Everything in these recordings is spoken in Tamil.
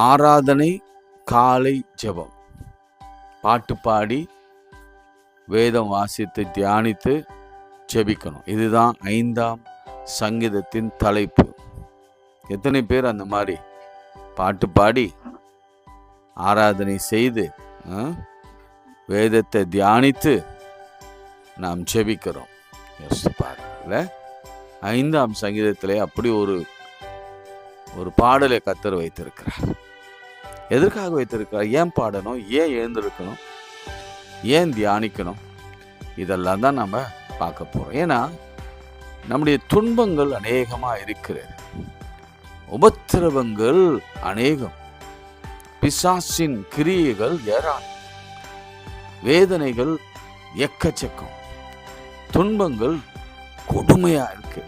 ஆராதனை காலை ஜெபம். பாட்டு பாடி வேதம் வாசித்து தியானித்து ஜெபிக்கணும். இதுதான் ஐந்தாம் சங்கீதத்தின் தலைப்பு. எத்தனை பேர் அந்த மாதிரி பாட்டு பாடி ஆராதனை செய்து வேதத்தை தியானித்து நாம் ஜெபிக்கிறோம். யோசித்து பாருங்கள்ல ஐந்தாம் சங்கீதத்திலே அப்படி ஒரு ஒரு பாடலை கத்தர் வைத்திருக்கிறார். எதற்காக வைத்திருக்கிறார்? ஏன் பாடணும்? ஏன் எழுந்திருக்கணும்? ஏன் தியானிக்கணும்? இதெல்லாம் தான் நம்ம பார்க்க போகிறோம் ஏன்னா நம்முடைய துன்பங்கள் அநேகமாக இருக்கிறது. உபத்திரவங்கள் அநேகம். பிசாசின் கிரியைகள் ஏராளம். வேதனைகள் எக்கச்சக்கம். துன்பங்கள் கொடுமையாக இருக்கு.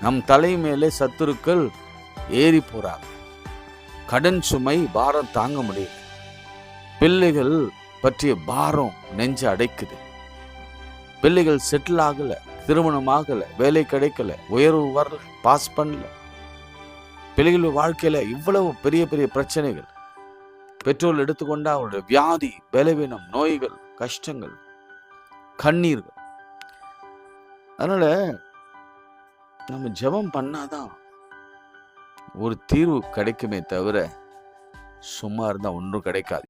நம் தலை மேலே சத்துருக்கள் ஏறி போகிறாங்க கடன் சுமை பாரம் தாங்க முடியல. பிள்ளைகள் பற்றிய பாரம் நெஞ்சு அடைக்குது. பிள்ளைகள் செட்டில் ஆகல திருமணம் ஆகல வேலை கிடைக்கல உயர்வு வரல பாஸ் பண்ணல. பிள்ளைகள் வாழ்க்கையில இவ்வளவு பெரிய பெரிய பிரச்சனைகள். பெட்ரோல் எடுத்துக்கொண்டா அவருடைய வியாதி பலவீனம் நோய்கள் கஷ்டங்கள் கண்ணீர்கள். அதனால நம்ம ஜெபம் பண்ணாதான் ஒரு தீர்வு கிடைக்குமே தவிர சும்மா இருந்தால் ஒன்றும் கிடைக்காது.